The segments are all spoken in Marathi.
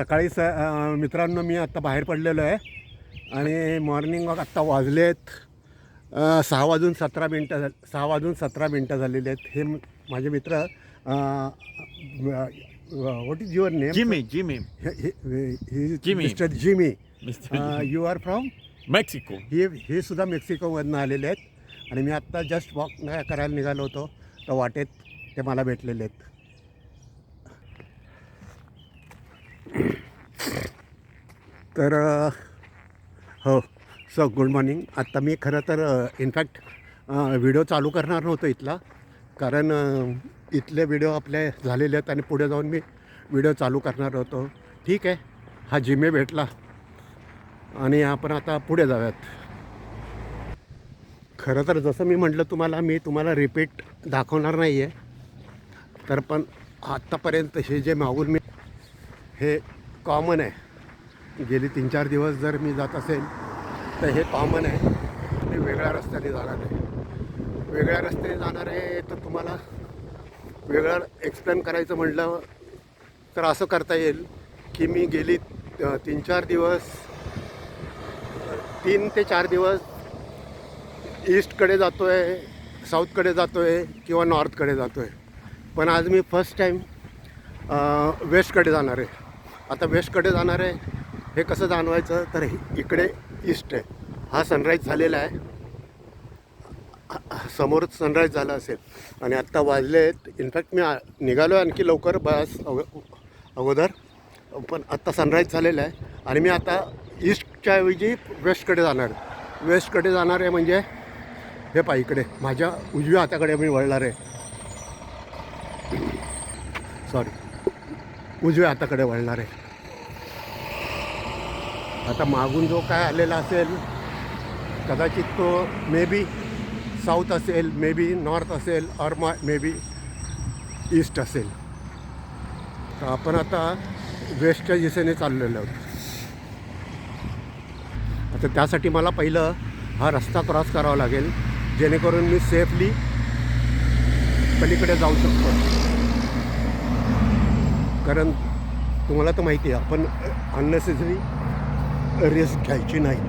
सकाळी स मित्रांनो मी आत्ता बाहेर पडलेलो आहे. आणि मॉर्निंग वॉक आत्ता वाजलेत. सहा वाजून सतरा मिनटं झाल सहा वाजून सतरा मिनटं झालेली आहेत. हे माझे मित्र what is your name Jimmy, Jimmy, Jimmy. Mister Jimmy. You are from Mexico. हे हे सुद्धा मेक्सिकोमधनं आलेले आहेत. आणि मी आत्ता जस्ट वॉक करायला निघालो होतो. तर वाटेत ते मला भेटलेले आहेत. तर हो सो गुड मॉर्निंग. आत्ता मी खरं तर इनफॅक्ट व्हिडिओ चालू करणार नव्हतो इथला. कारण इथले व्हिडिओ आपले झालेले आहेत आणि पुढे जाऊन मी व्हिडिओ चालू करणार होतो. ठीक आहे. हा जिमे भेटला. आणि आपण आता पुढे जाऊयात. खरं तर जसं मी म्हटलं तुम्हाला मी तुम्हाला रिपीट दाखवणार नाही आहे तर पण आत्तापर्यंत हे जे मागून मी हे कॉमन आहे. गेली तीन चार दिवस जर मी जात असेल तर हे कॉमन आहे. मी वेगळ्या रस्त्याने जाणार आहे. वेगळ्या रस्त्याने जाणार आहे तर तुम्हाला वेगळं एक्सप्लेन करायचं म्हटलं तर असं करता येईल की मी गेली तीन चार दिवस तीन ते चार दिवस ईस्टकडे जातो आहे साऊथकडे जातो आहे किंवा नॉर्थकडे जातो आहे पण आज मी फर्स्ट टाईम वेस्टकडे जाणार आहे. आता वेस्टकडे जाणार आहे हे कसं जाणवायचं? तर इकडे ईस्ट आहे. हा सनराईज झालेला आहे. समोरच सनराईज झाला असेल. आणि आत्ता वाजले आहेत. इनफॅक्ट मी निघालो आहे आणखी लवकर बस अग अगोदर. पण आत्ता सनराईज झालेला आहे. आणि मी आता ईस्टच्या ऐवजी वेस्टकडे जाणार आहे. वेस्टकडे जाणार आहे म्हणजे हे पा इकडे. माझ्या उजव्या हाताकडे मी वळणार आहे. सॉरी उजव्या हाताकडे वळणार आहे. आता मागून जो काय आलेला असेल कदाचित तो मे बी साऊथ असेल मे बी नॉर्थ असेल और मा मे बी ईस्ट असेल. तर आपण आता वेस्टच्या दिशेने चाललेलो आहोत. आता त्यासाठी मला पहिलं हा रस्ता क्रॉस करावा लागेल जेणेकरून मी सेफली पलीकडे जाऊ शकतो. कारण तुम्हाला तर माहिती आहे आपण अननेसेसरी रिस्क घ्यायची नाही.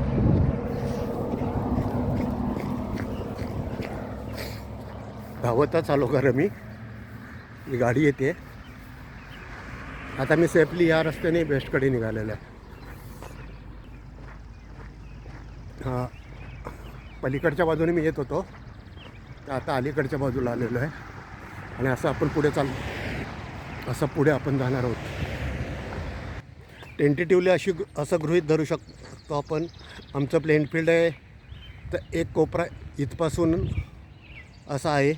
धावतच आलो खरं मी. ही गाडी येते. आता मी सेफली या रस्त्याने बेस्टकडे निघालेला आहे. हां. पलीकडच्या बाजूने मी येत होतो. तर आता अलीकडच्या बाजूला आलेलो आहे. आणि असं आपण पुढे चाल असं पुढे आपण जाणार आहोत. टेंटेटिव्हली अशी असं गृहीत धरू शकतो आपण. आमचं प्लेन फील्ड आहे. तर एक कोपरा इथपासून असा आहे.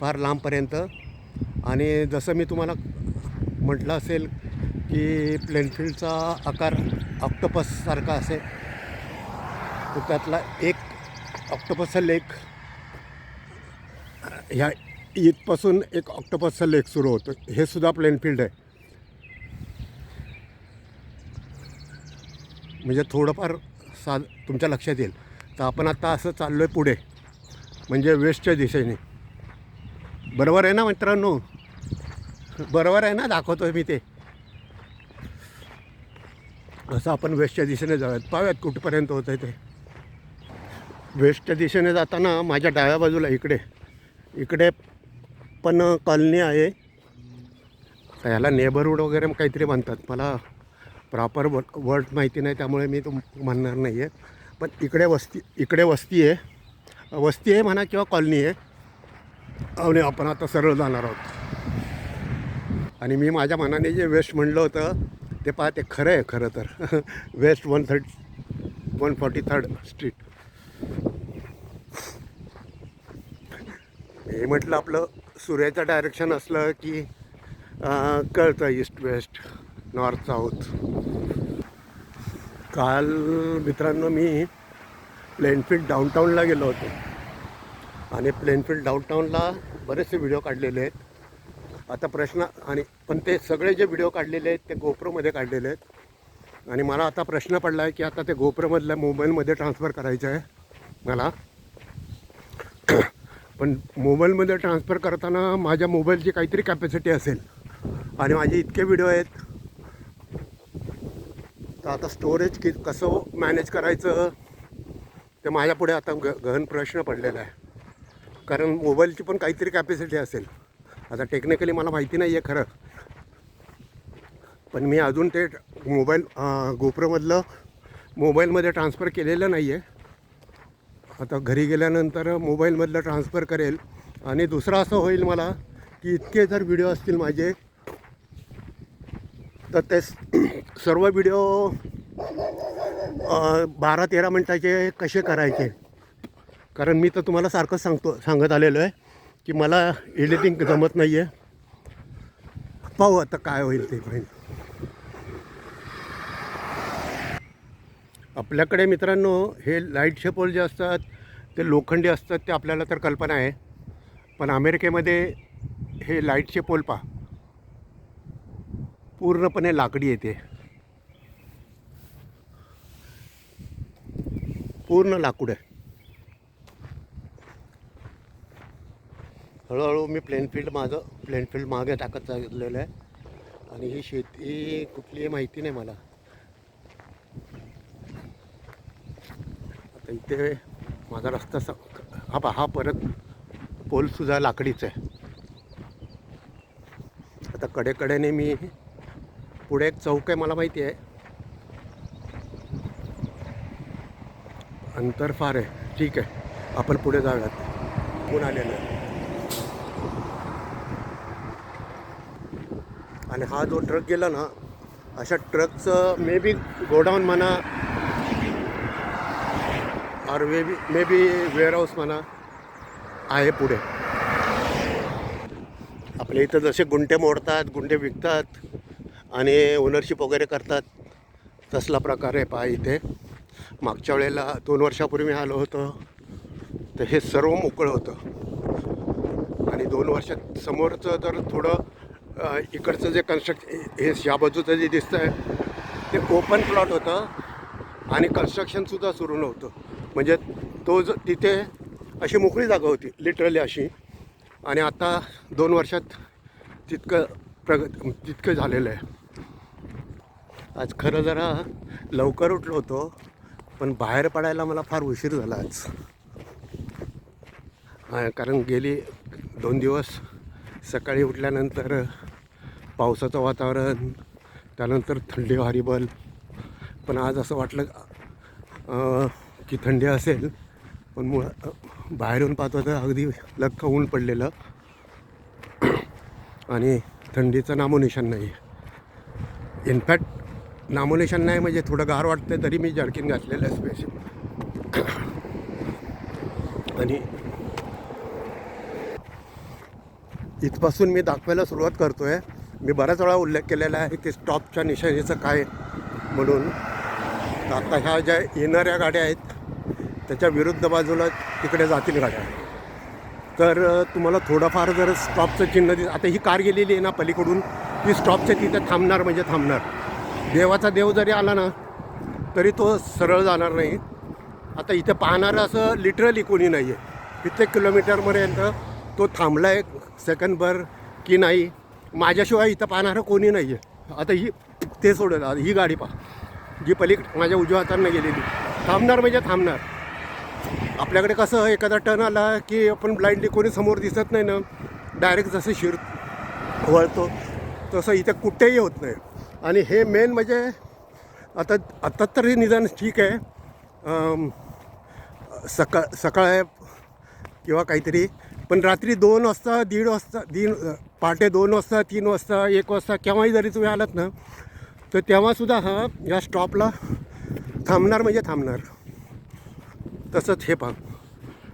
फार लांबपर्यंत. आणि जसं मी तुम्हाला म्हटलं असेल की प्लेनफील्डचा आकार ऑक्टोपससारखा असेल. तर त्यातला एक ऑक्टोपसचा लेक ह्या इथपासून एक ऑक्टोपसचा लेक सुरू होतो. हे सुद्धा प्लेनफील्ड आहे. म्हणजे थोडंफार सा तुमच्या लक्षात येईल. तर आपण आता असं चाललो आहे पुढे. म्हणजे वेस्टच्या दिशेने. बरोबर आहे ना मित्रांनो? बरोबर आहे ना? दाखवतोय मी ते. असं आपण वेस्टच्या दिशेने जाऊयात. पाहूयात कुठपर्यंत होतं आहे ते. वेस्टच्या दिशेने जाताना माझ्या डाव्या बाजूला इकडे. इकडे पण कॉलनी आहे. ह्याला याला नेबरहूड वगैरे काहीतरी म्हणतात. मला प्रॉपर वर्ड माहिती नाही त्यामुळे मी तो म्हणणार नाही आहे पण इकडे वस्ती इकडे वस्ती आहे. वस्ती आहे म्हणा किंवा कॉलनी आहे. आणि आपण आता सरळ जाणार आहोत. आणि मी माझ्या मनाने जे वेस्ट म्हणलं होतं ते पहा ते खरं आहे खरं तर. West one third one forty third street. हे म्हटलं आपलं सूर्याचं डायरेक्शन असलं की कळतं ईस्ट वेस्ट नॉर्थ साऊथ काल मित्रांनो मी प्लेनफील्ड डाऊनटाऊनला गेलो होतो. आणि प्लेनफील्ड डाऊनटाऊनला बरेचसे व्हिडिओ काढलेले आहेत. आता प्रश्न आणि पण ते सगळे जे व्हिडिओ काढलेले आहेत ते गोप्रोमध्ये काढलेले आहेत. आणि मला आता प्रश्न पडला आहे की आता ते गोप्रोमधल्या मोबाईलमध्ये ट्रान्सफर करायचं आहे मला. पण मोबाईलमध्ये ट्रान्सफर करताना माझ्या मोबाईलची काहीतरी कॅपॅसिटी असेल. आणि माझे इतके व्हिडिओ आहेत तर आता स्टोरेज कि कसं मॅनेज करायचं? ते माझ्यापुढे आता ग गहन प्रश्न पडलेला आहे. कारण मोबाईलची पण काहीतरी कॅपॅसिटी असेल. आता टेक्निकली मला माहिती नाही आहे खरं. पण मी अजून ते मोबाईल गोप्रोमधलं मोबाईलमध्ये ट्रान्सफर केलेलं नाही आहे आता घरी गेल्यानंतर मोबाईलमधलं ट्रान्सफर करेल. आणि दुसरं असं होईल मला की इतके जर व्हिडिओ असतील माझे तर ते सर्व व्हिडिओ बारा तेरा मिनटाचे कसे करायचे? कारण मी तर तुम्हाला सारखं सांगतो सांगत आलेलो आहे की मला एडिटिंग जमत नाही आहे पाहू आता काय होईल ते पण. आपल्याकडे मित्रांनो हे लाइट शेपोल जे असतात ते लोखंडी असतात ते आपल्याला तर कल्पना आहे. पण अमेरिकेमध्ये हे लाईटचे पोल पा पूर्णपणे लाकडी येते पूर्ण लाकूड आहे. हळूहळू मी प्लेनफील्ड माझं प्लेनफील्ड मागे टाकत चाललेलं आहे. आणि ही शेती कुठली आहे माहिती नाही मला. आता इथे माझा रस्ता स हा पा हा परत पोलसुद्धा लाकडीच आहे. आता कडेकडेने मी पुढे एक चौक आहे मला माहिती आहे. अंतर फार आहे. ठीक आहे. आपण पुढे जाऊयात. कोण आलेलं आहे? आणि हा जो ट्रक गेला ना अशा ट्रकचं मे बी गोडाऊन म्हणा और may be may be warehouse म्हणा आहे पुढे. आपल्या इथं जसे गुंठे मोडतात गुंठे विकतात आणि ओनरशिप वगैरे करतात तसला प्रकार आहे पहा इथे. मागच्या वेळेला दोन वर्षापूर्वी आलो होतो. तर हे सर्व मोकळं होतं. आणि दोन वर्षात समोरचं जर थोडं इकडचं जे कन्स्ट्रक्शन हे या बाजूचं जे दिसतं आहे ते ओपन प्लॉट होतं आणि कन्स्ट्रक्शनसुद्धा सुरू नव्हतं. म्हणजे तो ज तिथे अशी मोकळी जागा होती लिटरली अशी. आणि आता दोन वर्षात तितकं प्रगत तितकं झालेलं आहे. आज खरं जरा लवकर उठलो होतो. पण बाहेर पडायला मला फार उशीर झाला आज. कारण गेली दोन दिवस. सकाळी उठल्यानंतर पावसाचं वातावरण त्यानंतर थंडी हरिबल पण आज असं वाटलं की थंडी असेल पण मुळ बाहेरून पाहतो तर अगदी लख्ख ऊन पडलेलं. आणि थंडीचं नामोनिशान नाही. आहे इनफॅक्ट नामोनिशान नाही म्हणजे थोडं गार वाटतं तरी मी जर्किन घातलेलं आहे स्पेशल आणि इथपासून मी दाखवायला सुरुवात करतो आहे मी बऱ्याच वेळा उल्लेख केलेला आहे की स्टॉपच्या निशाणीचं काय म्हणून. आता ह्या ज्या येणाऱ्या गाड्या आहेत त्याच्या विरुद्ध बाजूला तिकडे जातील गाड्या. तर तुम्हाला थोडंफार जर स्टॉपचं चिन्ह दिस आता ही कार गेलेली आहे ना पलीकडून ती स्टॉपच्या तिथे थांबणार म्हणजे थांबणार. देवाचा देव जरी आला ना तरी तो सरळ जाणार नाही. आता इथे पाहणारं असं लिटरली कोणी नाही आहे कित्येक किलोमीटरपर्यंत तो थांबला आहे सेकंडभर की नाही माझ्याशिवाय इथं पाहणारं कोणी नाही आहे आता ही ते सोडत आता ही गाडी पहा. जी पलीक माझ्या उजव्या हातांना गेलेली. थांबणार म्हणजे थांबणार. आपल्याकडे कसं एखादा टर्न आला की आपण ब्लाइंडली कोणी समोर दिसत नाही ना डायरेक्ट जसं शिर वळतो तसं इथे कुठेही होत नाही. आणि हे मेन म्हणजे आता आत्ता तरी निदान ठीक आहे. सकाळ सकाळ आहे किंवा काहीतरी. पण रात्री दोन वाजता दीड वाजता दीड पहाटे दोन वाजता तीन वाजता एक वाजता केव्हाही जरी तुम्ही आलात ना तर तेव्हासुद्धा हा या स्टॉपला थांबणार म्हणजे थांबणार. तसंच हे पहा.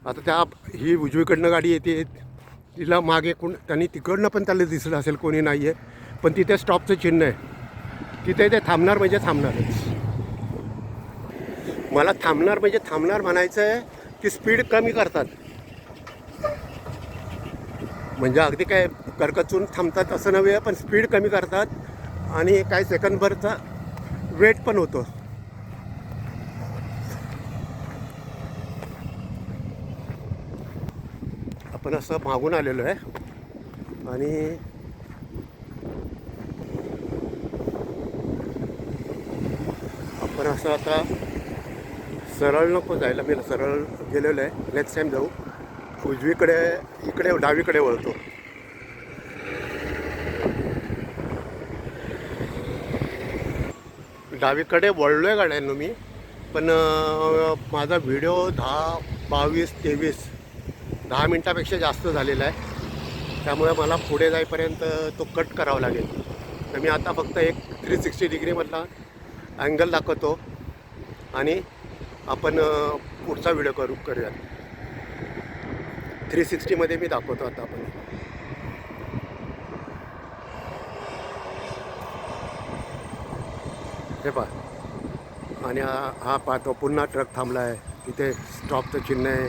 आता त्या ही उजवीकडनं गाडी येते. तिला मागे कोण त्यांनी तिकडनं पण त्याला दिसलं असेल कोणी नाही आहे पण तिथे स्टॉपचं चिन्ह आहे. तिथे ते थांबणार म्हणजे थांबणारच मला थांबणार म्हणजे थांबणार म्हणायचं आहे की स्पीड कमी करतात. म्हणजे अगदी काय करकचून थांबतात असं नव्हे पण स्पीड कमी करतात. आणि काही सेकंदभरचा वेट पण होतो. आपण असं मागून आलेलो आहे. आणि पण असं आता सरळ नको जायला मी सरळ गेलेलो आहे. नेक्स्ट टाईम जाऊ. उजवीकडे इकडे डावीकडे वळतो. डावीकडे वळलो आहे गाड्यांनो मी पण माझा व्हिडिओ दहा बावीस तेवीस दहा मिनटापेक्षा जास्त झालेला आहे. त्यामुळे मला पुढे जाईपर्यंत तो कट करावा लागेल. तर मी आता फक्त एक थ्री सिक्स्टी डिग्रीमधला अँगल दाखवतो आणि आपण पुढचा व्हिडिओ करू करूयात. थ्री सिक्स्टीमध्ये मी दाखवतो आता आपण. हे पहा. आणि हा हा पाहतो पुन्हा ट्रक थांबला आहे तिथे स्टॉपचं चिन्ह आहे.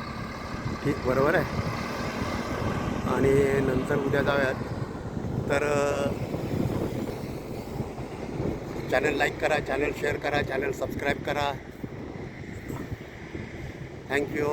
ठीक बरोबर आहे? आणि नंतर उद्या जाऊयात. तर चॅनल लाईक करा चॅनल शेअर करा चॅनल सबस्क्राईब करा. Thank you